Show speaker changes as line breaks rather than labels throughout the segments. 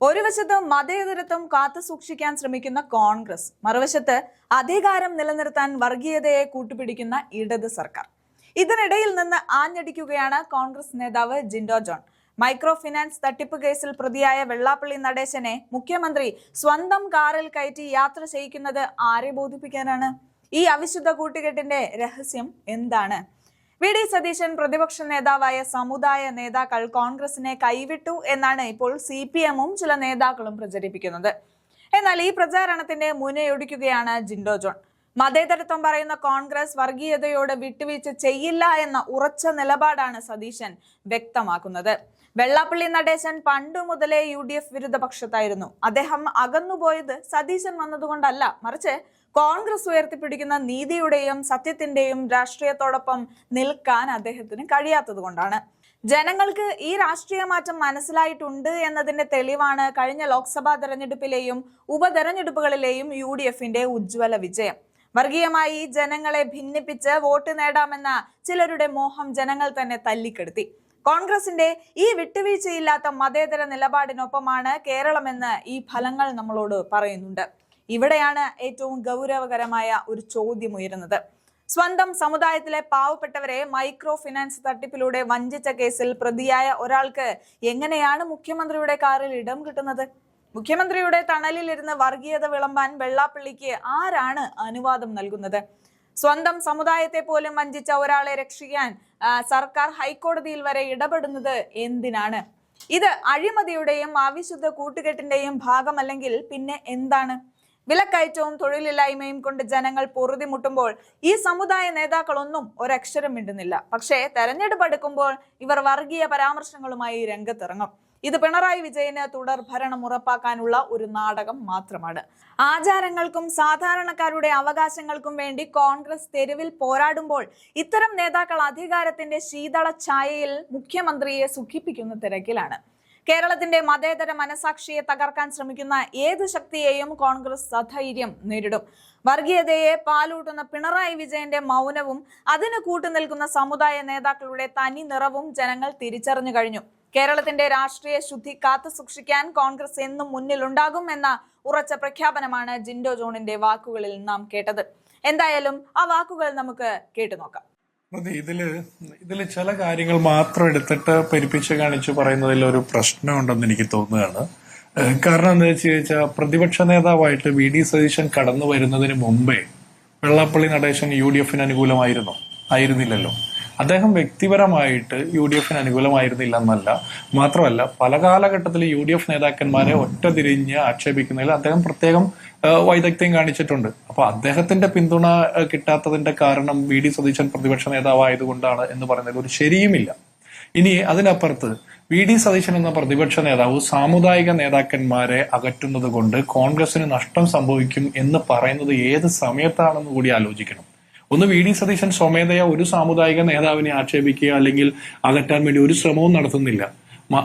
ഒരു വശത്ത് മതേതരത്വം കാത്തു സൂക്ഷിക്കാൻ ശ്രമിക്കുന്ന കോൺഗ്രസ് മറുവശത്ത് അധികാരം നിലനിർത്താൻ വർഗീയതയെ കൂട്ടുപിടിക്കുന്ന ഇടത് സർക്കാർ. ഇതിനിടയിൽ നിന്ന് ആഞ്ഞടിക്കുകയാണ് കോൺഗ്രസ് നേതാവ് ജിൻഡോ ജോൺ. മൈക്രോ ഫിനാൻസ് തട്ടിപ്പ് കേസിൽ പ്രതിയായ വെള്ളാപ്പള്ളി നടേശനെ മുഖ്യമന്ത്രി സ്വന്തം കാറിൽ കയറ്റി യാത്ര ചെയ്യിക്കുന്നത് ആരെ ബോധിപ്പിക്കാനാണ്? ഈ അവിശുദ്ധ കൂട്ടുകെട്ടിന്റെ രഹസ്യം എന്താണ്? വി ഡി സതീശൻ പ്രതിപക്ഷ നേതാവായ സമുദായ നേതാക്കൾ കോൺഗ്രസിനെ കൈവിട്ടു എന്നാണ് ഇപ്പോൾ സി പി എമ്മും ചില നേതാക്കളും പ്രചരിപ്പിക്കുന്നത്. എന്നാൽ ഈ പ്രചാരണത്തിന്റെ മുനയൊടിക്കുകയാണ് ജിൻഡോ ജോൺ. മതേതരത്വം പറയുന്ന കോൺഗ്രസ് വർഗീയതയോട് വിട്ടുവീഴ്ച ചെയ്യില്ല എന്ന ഉറച്ച നിലപാടാണ് സതീശൻ വ്യക്തമാക്കുന്നത്. വെള്ളാപ്പള്ളി നടേശൻ പണ്ടു മുതലേ യു ഡി എഫ് വിരുദ്ധ പക്ഷത്തായിരുന്നു അദ്ദേഹം അകന്നുപോയത് സതീശൻ വന്നതുകൊണ്ടല്ല മറിച്ച് കോൺഗ്രസ് ഉയർത്തിപ്പിടിക്കുന്ന നീതിയുടെയും സത്യത്തിന്റെയും രാഷ്ട്രീയത്തോടൊപ്പം നിൽക്കാൻ അദ്ദേഹത്തിന് കഴിയാത്തത് കൊണ്ടാണ്. ജനങ്ങൾക്ക് ഈ രാഷ്ട്രീയ മാറ്റം മനസ്സിലായിട്ടുണ്ട് എന്നതിന്റെ തെളിവാണ് കഴിഞ്ഞ ലോക്സഭാ തെരഞ്ഞെടുപ്പിലെയും ഉപതെരഞ്ഞെടുപ്പുകളിലെയും യു ഡി എഫിന്റെ ഉജ്ജ്വല വിജയം. വർഗീയമായി ജനങ്ങളെ ഭിന്നിപ്പിച്ച് വോട്ട് നേടാമെന്ന ചിലരുടെ മോഹം ജനങ്ങൾ തന്നെ തല്ലിക്കെടുത്തി. കോൺഗ്രസിന്റെ ഈ വിട്ടുവീഴ്ചയില്ലാത്ത മതേതര നിലപാടിനൊപ്പമാണ് കേരളമെന്ന് ഈ ഫലങ്ങൾ നമ്മളോട് പറയുന്നുണ്ട്. ഇവിടെയാണ് ഏറ്റവും ഗൗരവകരമായ ഒരു ചോദ്യം ഉയരുന്നത്. സ്വന്തം സമുദായത്തിലെ പാവപ്പെട്ടവരെ മൈക്രോ ഫിനാൻസ് തട്ടിപ്പിലൂടെ വഞ്ചിച്ച കേസിൽ പ്രതിയായ ഒരാൾക്ക് എങ്ങനെയാണ് മുഖ്യമന്ത്രിയുടെ കാറിൽ ഇടം കിട്ടുന്നത്? മുഖ്യമന്ത്രിയുടെ തണലിലിരുന്ന് വർഗീയത വിളമ്പാൻ വെള്ളാപ്പള്ളിക്ക് ആരാണ് അനുവാദം നൽകുന്നത്? സ്വന്തം സമുദായത്തെ പോലും വഞ്ചിച്ച ഒരാളെ രക്ഷിക്കാൻ സർക്കാർ ഹൈക്കോടതിയിൽ വരെ ഇടപെടുന്നത് എന്തിനാണ്? ഇത് അഴിമതിയുടെയും അവിശുദ്ധ കൂട്ടുകെട്ടിന്റെയും ഭാഗമല്ലെങ്കിൽ പിന്നെ എന്താണ്? വിലക്കയറ്റവും തൊഴിലില്ലായ്മയും കൊണ്ട് ജനങ്ങൾ പൊറുതിമുട്ടുമ്പോൾ ഈ സമുദായ നേതാക്കളൊന്നും ഒരക്ഷരം മിണ്ടുന്നില്ല. പക്ഷേ തെരഞ്ഞെടുപ്പ് അടുക്കുമ്പോൾ ഇവർ വർഗീയ പരാമർശങ്ങളുമായി രംഗത്തിറങ്ങും. ഇത് പിണറായി വിജയന് തുടർ ഭരണം ഉറപ്പാക്കാനുള്ള ഒരു നാടകം മാത്രമാണ്. ആചാരങ്ങൾക്കും സാധാരണക്കാരുടെ അവകാശങ്ങൾക്കും വേണ്ടി കോൺഗ്രസ് തെരുവിൽ പോരാടുമ്പോൾ ഇത്തരം നേതാക്കൾ അധികാരത്തിന്റെ ശീതള ഛായയിൽ മുഖ്യമന്ത്രിയെ സുഖിപ്പിക്കുന്ന തിരക്കിലാണ്. കേരളത്തിന്റെ മതേതര മനസാക്ഷിയെ തകർക്കാൻ ശ്രമിക്കുന്ന ഏത് ശക്തിയെയും കോൺഗ്രസ് സധൈര്യം നേരിടും. വർഗീയതയെ പാലൂട്ടുന്ന പിണറായി വിജയന്റെ മൗനവും അതിന് കൂട്ടുനിൽക്കുന്ന സമുദായ നേതാക്കളുടെ തനി നിറവും ജനങ്ങൾ തിരിച്ചറിഞ്ഞു കഴിഞ്ഞു. കേരളത്തിന്റെ രാഷ്ട്രീയ ശുദ്ധി കാത്തു സൂക്ഷിക്കാൻ കോൺഗ്രസ് എന്നും മുന്നിലുണ്ടാകും എന്ന ഉറച്ച പ്രഖ്യാപനമാണ് ജിൻഡോ ജോണിന്റെ വാക്കുകളിൽ നാം കേട്ടത്. എന്തായാലും ആ വാക്കുകൾ നമുക്ക് കേട്ടു നോക്കാം
അതെ ഇതിൽ ഇതിൽ ചില കാര്യങ്ങൾ മാത്രം എടുത്തിട്ട് പെരുപ്പിച്ച് കാണിച്ചു പറയുന്നതിൽ ഒരു പ്രശ്നമുണ്ടെന്ന് എനിക്ക് തോന്നുകയാണ്. കാരണം എന്താ വെച്ച് ചോദിച്ചാൽ പ്രതിപക്ഷ നേതാവായിട്ട് വി ഡി സതീശൻ കടന്നു വരുന്നതിന് മുമ്പേ വെള്ളാപ്പള്ളി നടേശൻ യു ഡി എഫിന് അനുകൂലമായിരുന്നോ? ആയിരുന്നില്ലല്ലോ. അദ്ദേഹം വ്യക്തിപരമായിട്ട് യു ഡി എഫിന് അനുകൂലമായിരുന്നില്ല എന്നല്ല മാത്രമല്ല പല കാലഘട്ടത്തിൽ യു ഡി എഫ് നേതാക്കന്മാരെ ഒറ്റ തിരിഞ്ഞ് ആക്ഷേപിക്കുന്നതിൽ അദ്ദേഹം പ്രത്യേകം വൈദഗ്ധ്യം കാണിച്ചിട്ടുണ്ട്. അപ്പൊ അദ്ദേഹത്തിന്റെ പിന്തുണ കിട്ടാത്തതിന്റെ കാരണം വി ഡി സതീശൻ പ്രതിപക്ഷ നേതാവായതുകൊണ്ടാണ് എന്ന് പറയുന്നതിൽ ഒരു ശരിയുമില്ല. ഇനി അതിനപ്പുറത്ത് വി ഡി സതീശൻ എന്ന പ്രതിപക്ഷ നേതാവ് സാമുദായിക നേതാക്കന്മാരെ അകറ്റുന്നത് കൊണ്ട് കോൺഗ്രസിന് നഷ്ടം സംഭവിക്കും എന്ന് പറയുന്നത് ഏത് സമയത്താണെന്ന് കൂടി ആലോചിക്കണം. ഒന്ന് വി ഡി സതീശൻ സ്വമേധയ ഒരു സാമുദായിക നേതാവിനെ ആക്ഷേപിക്കുക അല്ലെങ്കിൽ അകറ്റാൻ വേണ്ടി ഒരു ശ്രമവും നടത്തുന്നില്ല.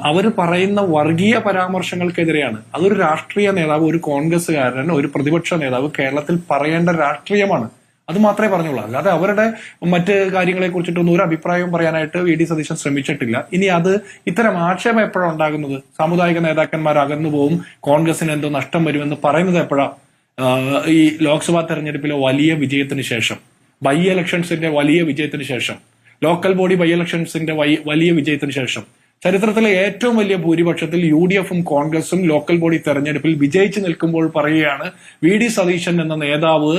അവർ പറയുന്ന വർഗീയ പരാമർശങ്ങൾക്കെതിരെയാണ്. അതൊരു രാഷ്ട്രീയ നേതാവ് ഒരു കോൺഗ്രസ്സുകാരൻ ഒരു പ്രതിപക്ഷ നേതാവ് കേരളത്തിൽ പറയേണ്ട രാഷ്ട്രീയമാണ്. അത് മാത്രമേ പറഞ്ഞുള്ളൂ. അല്ലാതെ അവരുടെ മറ്റ് കാര്യങ്ങളെ കുറിച്ചിട്ടൊന്നും ഒരു അഭിപ്രായവും പറയാനായിട്ട് വി ഡി സതീശൻ ശ്രമിച്ചിട്ടില്ല. ഇനി അത് ഇത്തരം ആക്ഷേപം എപ്പോഴാണ് ഉണ്ടാകുന്നത്? സാമുദായിക നേതാക്കന്മാർ അകന്നു പോവും കോൺഗ്രസിന് എന്തോ നഷ്ടം വരുമെന്ന് പറയുന്നത് എപ്പോഴാ? ഈ ലോക്സഭാ തെരഞ്ഞെടുപ്പിലെ വലിയ വിജയത്തിന് ശേഷം. ബൈ ഇലക്ഷൻസിന്റെ വലിയ വിജയത്തിന് ശേഷം. ലോക്കൽ ബോഡി ബൈ ഇലക്ഷൻസിന്റെ വലിയ വിജയത്തിന് ശേഷം. ചരിത്രത്തിലെ ഏറ്റവും വലിയ ഭൂരിപക്ഷത്തിൽ യു ഡി എഫും കോൺഗ്രസും ലോക്കൽ ബോഡി തെരഞ്ഞെടുപ്പിൽ വിജയിച്ചു നിൽക്കുമ്പോൾ പറയുകയാണ് വി ഡി സതീശൻ എന്ന നേതാവ്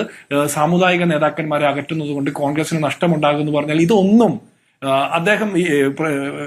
സാമുദായിക നേതാക്കന്മാരെ അകറ്റുന്നത് കൊണ്ട് കോൺഗ്രസിന് നഷ്ടമുണ്ടാകുമെന്ന് പറഞ്ഞാൽ ഇതൊന്നും അദ്ദേഹം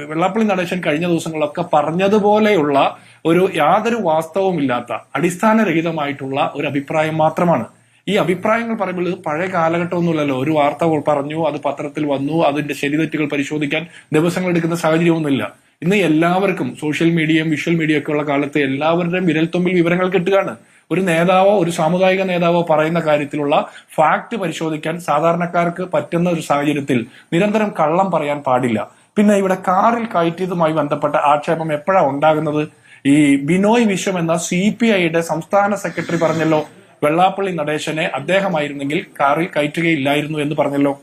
വെള്ളാപ്പള്ളി നടേശൻ കഴിഞ്ഞ ദിവസങ്ങളൊക്കെ പറഞ്ഞതുപോലെയുള്ള ഒരു യാതൊരു വാസ്തവമില്ലാത്ത അടിസ്ഥാനരഹിതമായിട്ടുള്ള ഒരു അഭിപ്രായം മാത്രമാണ്. ഈ അഭിപ്രായങ്ങൾ പറയുമ്പോൾ ഇത് പഴയ കാലഘട്ടമൊന്നുമില്ലല്ലോ. ഒരു വാർത്ത പറഞ്ഞു അത് പത്രത്തിൽ വന്നു അതിന്റെ ശരിതെറ്റുകൾ പരിശോധിക്കാൻ ദിവസങ്ങൾ എടുക്കുന്ന സാഹചര്യമൊന്നുമില്ല. ഇന്ന് എല്ലാവർക്കും സോഷ്യൽ മീഡിയയും വിഷ്വൽ മീഡിയ ഒക്കെ ഉള്ള കാലത്ത് എല്ലാവരുടെയും വിരൽത്തുമ്പിൽ വിവരങ്ങൾ കിട്ടുകയാണ്. ഒരു നേതാവോ ഒരു സാമുദായിക നേതാവോ പറയുന്ന കാര്യത്തിലുള്ള ഫാക്ട് പരിശോധിക്കാൻ സാധാരണക്കാർക്ക് പറ്റുന്ന ഒരു സാഹചര്യത്തിൽ നിരന്തരം കള്ളം പറയാൻ പാടില്ല. പിന്നെ ഇവിടെ കാറിൽ കയറ്റിയതുമായി ബന്ധപ്പെട്ട ആക്ഷേപം എപ്പോഴാണ് ഉണ്ടാകുന്നത്? ഈ ബിനോയ് വിശ്വം എന്ന സി പി ഐയുടെ സംസ്ഥാന സെക്രട്ടറി പറഞ്ഞല്ലോ വെള്ളാപ്പള്ളി നടേശനെ അദ്ദേഹമായിരുന്നെങ്കിൽ കാറിൽ കയറ്റുകയില്ലായിരുന്നു എന്ന് പറഞ്ഞല്ലോ.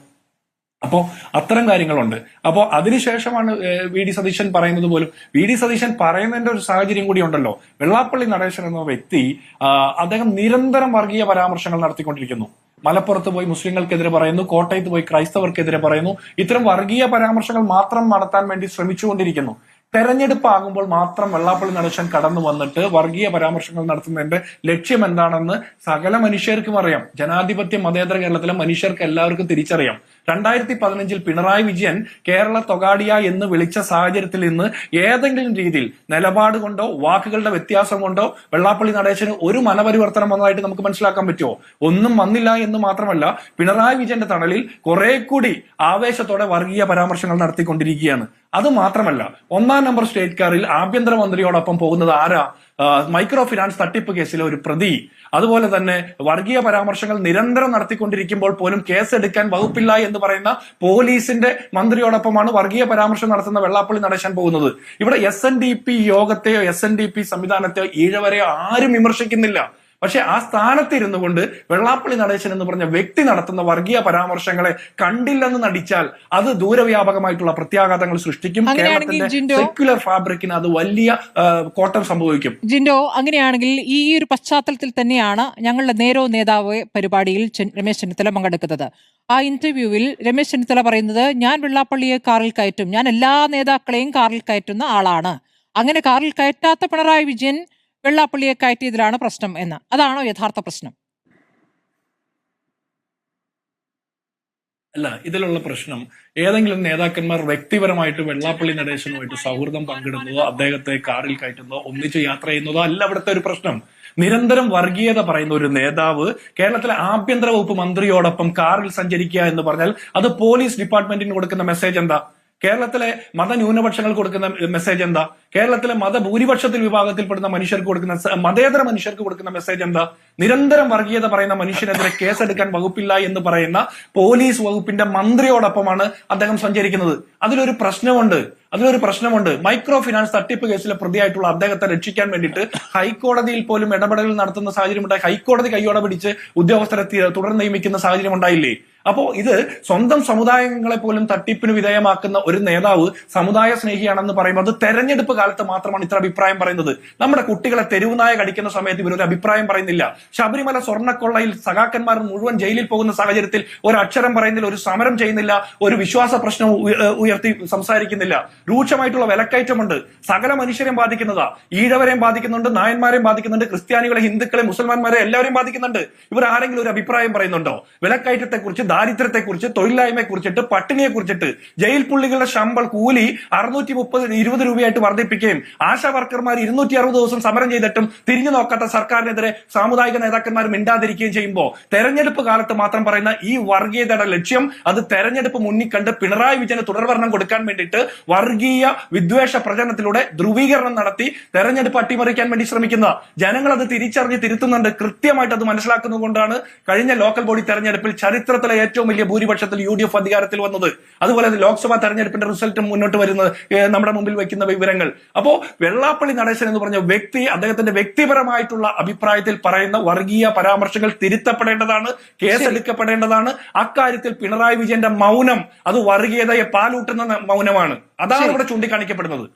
അപ്പോ അത്തരം കാര്യങ്ങളുണ്ട്. അപ്പോ അതിനുശേഷമാണ് വി ഡി സതീശൻ പറയുന്നത് പോലും. വി ഡി സതീശൻ പറയുന്നതിന്റെ ഒരു സാഹചര്യം കൂടി ഉണ്ടല്ലോ. വെള്ളാപ്പള്ളി നടേശൻ എന്ന വ്യക്തി അദ്ദേഹം നിരന്തരം വർഗീയ പരാമർശങ്ങൾ നടത്തിക്കൊണ്ടിരിക്കുന്നു. മലപ്പുറത്ത് പോയി മുസ്ലിങ്ങൾക്കെതിരെ പറയുന്നു കോട്ടയത്ത് പോയി ക്രൈസ്തവർക്കെതിരെ പറയുന്നു. ഇത്തരം വർഗീയ പരാമർശങ്ങൾ മാത്രം നടത്താൻ വേണ്ടി ശ്രമിച്ചുകൊണ്ടിരിക്കുന്നു. തെരഞ്ഞെടുപ്പ് ആകുമ്പോൾ മാത്രം വെള്ളാപ്പള്ളി നടേശൻ കടന്നു വന്നിട്ട് വർഗീയ പരാമർശങ്ങൾ നടത്തുന്നതിന്റെ ലക്ഷ്യം എന്താണെന്ന് സകല മനുഷ്യർക്കും അറിയാം. ജനാധിപത്യ മതേതര കേരളത്തിലെ മനുഷ്യർക്ക് എല്ലാവർക്കും തിരിച്ചറിയാം. രണ്ടായിരത്തി പതിനഞ്ചിൽ പിണറായി വിജയൻ കേരള തൊഗാഡിയ എന്ന് വിളിച്ച സാഹചര്യത്തിൽ നിന്ന് ഏതെങ്കിലും രീതിയിൽ നിലപാട് കൊണ്ടോ വാക്കുകളുടെ വ്യത്യാസം കൊണ്ടോ വെള്ളാപ്പള്ളി നടേശന് ഒരു മനപരിവർത്തനം വന്നതായിട്ട് നമുക്ക് മനസ്സിലാക്കാൻ പറ്റുമോ? ഒന്നും വന്നില്ല എന്ന് മാത്രമല്ല പിണറായി വിജയന്റെ തണലിൽ കുറെ കൂടി ആവേശത്തോടെ വർഗീയ പരാമർശങ്ങൾ നടത്തിക്കൊണ്ടിരിക്കുകയാണ്. അത് മാത്രമല്ല ഒന്നാം നമ്പർ സ്റ്റേറ്റ് കാറിൽ ആഭ്യന്തരമന്ത്രിയോടൊപ്പം പോകുന്നത് ആരാ? മൈക്രോ ഫിനാൻസ് തട്ടിപ്പ് കേസിലെ ഒരു പ്രതി. അതുപോലെ തന്നെ വർഗീയ പരാമർശങ്ങൾ നിരന്തരം നടത്തിക്കൊണ്ടിരിക്കുമ്പോൾ പോലും കേസ് എടുക്കാൻ വകുപ്പില്ല എന്ന് പറയുന്ന പോലീസിന്റെ മന്ത്രിയോടൊപ്പമാണ് വർഗീയ പരാമർശം നടത്തുന്ന വെള്ളാപ്പള്ളി നടേശൻ പോകുന്നത്. ഇവിടെ എസ് എൻ ഡി പി യോഗത്തെയോ എസ് എൻ ഡി പി സംവിധാനത്തെയോ ഈഴവരെയോ ആരും വിമർശിക്കുന്നില്ല. പക്ഷെ ആ സ്ഥാനത്തിരുന്നു കൊണ്ട് വെള്ളാപ്പള്ളി നടേശൻ എന്ന് പറഞ്ഞ വ്യക്തി നടത്തുന്ന വർഗീയ പരാമർശങ്ങളെ കണ്ടില്ലെന്ന് നടിച്ചാൽ അത് ദൂരവ്യാപകമായിട്ടുള്ള പ്രത്യാഘാതങ്ങൾ സൃഷ്ടിക്കും. കേരളത്തിന്റെ സെക്യുലർ ഫാബ്രിക്കിന് അത് വലിയ കോട്ടം സംഭവിക്കും.
ജിൻഡോ അങ്ങനെയാണെങ്കിൽ ഈ ഒരു പശ്ചാത്തലത്തിൽ തന്നെയാണ് ഞങ്ങളുടെ നേരോ നേതാവ് പരിപാടിയിൽ രമേശ് ചെന്നിത്തല പങ്കെടുക്കുന്നത്. ആ ഇന്റർവ്യൂവിൽ രമേശ് ചെന്നിത്തല പറയുന്നത് ഞാൻ വെള്ളാപ്പള്ളിയെ കാറിൽ കയറ്റും. ഞാൻ എല്ലാ നേതാക്കളെയും കാറിൽ കയറ്റുന്ന ആളാണ്. അങ്ങനെ കാറിൽ കയറ്റാത്ത പിണറായി വിജയൻ വെള്ളാപ്പള്ളിയെ കയറ്റിയതിലാണ് പ്രശ്നം എന്ന്. അതാണോ യഥാർത്ഥ പ്രശ്നം?
അല്ല ഇതിലുള്ള പ്രശ്നം ഏതെങ്കിലും നേതാക്കന്മാർ വ്യക്തിപരമായിട്ട് വെള്ളാപ്പള്ളി നടേശനുമായിട്ട് സൗഹൃദം പങ്കിടുന്നതോ അദ്ദേഹത്തെ കാറിൽ കയറ്റുന്നതോ ഒന്നിച്ച് യാത്ര ചെയ്യുന്നതോ അല്ല അവിടുത്തെ ഒരു പ്രശ്നം. നിരന്തരം വർഗീയത പറയുന്ന ഒരു നേതാവ് കേരളത്തിലെ ആഭ്യന്തര വകുപ്പ് മന്ത്രിയോടൊപ്പം കാറിൽ സഞ്ചരിക്കുക എന്ന് പറഞ്ഞാൽ അത് പോലീസ് ഡിപ്പാർട്ട്മെന്റിന് കൊടുക്കുന്ന മെസ്സേജ് എന്താ? കേരളത്തിലെ മതന്യൂനപക്ഷങ്ങൾ കൊടുക്കുന്ന മെസ്സേജ് എന്താ? കേരളത്തിലെ മതഭൂരിപക്ഷത്തിൽ വിഭാഗത്തിൽപ്പെടുന്ന മനുഷ്യർക്ക് കൊടുക്കുന്ന മതേതര മനുഷ്യർക്ക് കൊടുക്കുന്ന മെസ്സേജ് എന്താ? നിരന്തരം വർഗീയത പറയുന്ന മനുഷ്യനെതിരെ കേസെടുക്കാൻ വകുപ്പില്ല എന്ന് പറയുന്ന പോലീസ് വകുപ്പിന്റെ മന്ത്രിയോടൊപ്പമാണ് അദ്ദേഹം സഞ്ചരിക്കുന്നത്. അതിലൊരു പ്രശ്നമുണ്ട്. അതിലൊരു പ്രശ്നമുണ്ട്. മൈക്രോ ഫിനാൻസ് തട്ടിപ്പ് കേസിലെ പ്രതിയായിട്ടുള്ള അദ്ദേഹത്തെ രക്ഷിക്കാൻ വേണ്ടിയിട്ട് ഹൈക്കോടതിയിൽ പോലും ഇടപെടലുകൾ നടത്തുന്ന സാഹചര്യം ഉണ്ടായി ഹൈക്കോടതി കൈയോടെ പിടിച്ച് ഉദ്യോഗസ്ഥരെ തുടർ നിയമിക്കുന്ന സാഹചര്യം ഉണ്ടായില്ലേ അപ്പോ ഇത് സ്വന്തം സമുദായങ്ങളെ പോലും തട്ടിപ്പിന് വിധേയമാക്കുന്ന ഒരു നേതാവ് സമുദായ സ്നേഹിയാണെന്ന് പറയുമ്പോൾ അത് തെരഞ്ഞെടുപ്പ് കാലത്ത് മാത്രമാണ് ഇത്ര അഭിപ്രായം പറയുന്നത്. നമ്മുടെ കുട്ടികളെ തെരുവുനായ കടിക്കുന്ന സമയത്ത് ഇവരൊരു അഭിപ്രായം പറയുന്നില്ല. ശബരിമല സ്വർണക്കൊള്ളയിൽ സഖാക്കന്മാർ മുഴുവൻ ജയിലിൽ പോകുന്ന സാഹചര്യത്തിൽ ഒരു അക്ഷരം പറയുന്നില്ല ഒരു സമരം ചെയ്യുന്നില്ല ഒരു വിശ്വാസ പ്രശ്നം ഉയർത്തി സംസാരിക്കുന്നില്ല. രൂക്ഷമായിട്ടുള്ള വിലക്കയറ്റമുണ്ട്. സകല മനുഷ്യരെയും ബാധിക്കുന്നതാ. ഈഴവരെയും ബാധിക്കുന്നുണ്ട് നായന്മാരെയും ബാധിക്കുന്നുണ്ട് ക്രിസ്ത്യാനികളെ ഹിന്ദുക്കളെ മുസൽമാന്മാരെ എല്ലാവരെയും ബാധിക്കുന്നുണ്ട്. ഇവർ ആരെങ്കിലും ഒരു അഭിപ്രായം പറയുന്നുണ്ടോ? വിലക്കയറ്റത്തെ കുറിച്ച് ദാരിദ്ര്യത്തെ കുറിച്ച് തൊഴിലില്ലായ്മയെ കുറിച്ചിട്ട് പട്ടിണിയെ കുറിച്ചിട്ട് ജയിൽ പുള്ളികളുടെ ശമ്പൾ കൂലി അറുന്നൂറ്റി മുപ്പത് ഇരുപത് രൂപയായിട്ട് വർദ്ധിപ്പിക്കുകയും ആശാ വർക്കർമാർ ഇരുന്നൂറ്റി അറുപത് ദിവസം സമരം ചെയ്തിട്ടും തിരിഞ്ഞു നോക്കാത്ത സർക്കാരിനെതിരെ സാമുദായിക നേതാക്കന്മാർ മിണ്ടാതിരിക്കുകയും ചെയ്യുമ്പോൾ തെരഞ്ഞെടുപ്പ് കാലത്ത് മാത്രം പറയുന്ന ഈ വർഗീയതയുടെ ലക്ഷ്യം അത് തെരഞ്ഞെടുപ്പ് മുന്നിൽ കണ്ട് പിണറായി വിജയന് തുടർഭരണം കൊടുക്കാൻ വേണ്ടിയിട്ട് വർഗീയ വിദ്വേഷ പ്രചരണത്തിലൂടെ ധ്രുവീകരണം നടത്തി തെരഞ്ഞെടുപ്പ് അട്ടിമറിക്കാൻ വേണ്ടി ശ്രമിക്കുന്ന ജനങ്ങൾ അത് തിരിച്ചറിഞ്ഞ് തിരുത്തുന്നുണ്ട്. കൃത്യമായിട്ട് അത് മനസ്സിലാക്കുന്നതുകൊണ്ടാണ് കഴിഞ്ഞ ലോക്കൽ ബോഡി തെരഞ്ഞെടുപ്പിൽ ചരിത്രത്തിലെ ഏറ്റവും വലിയ ഭൂരിപക്ഷത്തിൽ യു ഡി എഫ് അധികാരത്തിൽ വന്നത്. അതുപോലെ തന്നെ ലോക്സഭാ തെരഞ്ഞെടുപ്പിന്റെ റിസൾട്ട് മുന്നോട്ട് വരുന്നത് നമ്മുടെ മുമ്പിൽ വെക്കുന്ന വിവരങ്ങൾ. അപ്പോ വെള്ളാപ്പള്ളി നടേശൻ എന്ന് പറഞ്ഞ വ്യക്തി അദ്ദേഹത്തിന്റെ വ്യക്തിപരമായിട്ടുള്ള അഭിപ്രായത്തിൽ പറയുന്ന വർഗീയ പരാമർശങ്ങൾ തിരുത്തപ്പെടേണ്ടതാണ് കേസെടുക്കപ്പെടേണ്ടതാണ്. അക്കാര്യത്തിൽ പിണറായി വിജയന്റെ മൗനം അത് വർഗീയതയെ പാലൂട്ടുന്ന മൗനമാണ്. അതാണ് ഇവിടെ ചൂണ്ടിക്കാണിക്കപ്പെടുന്നത്.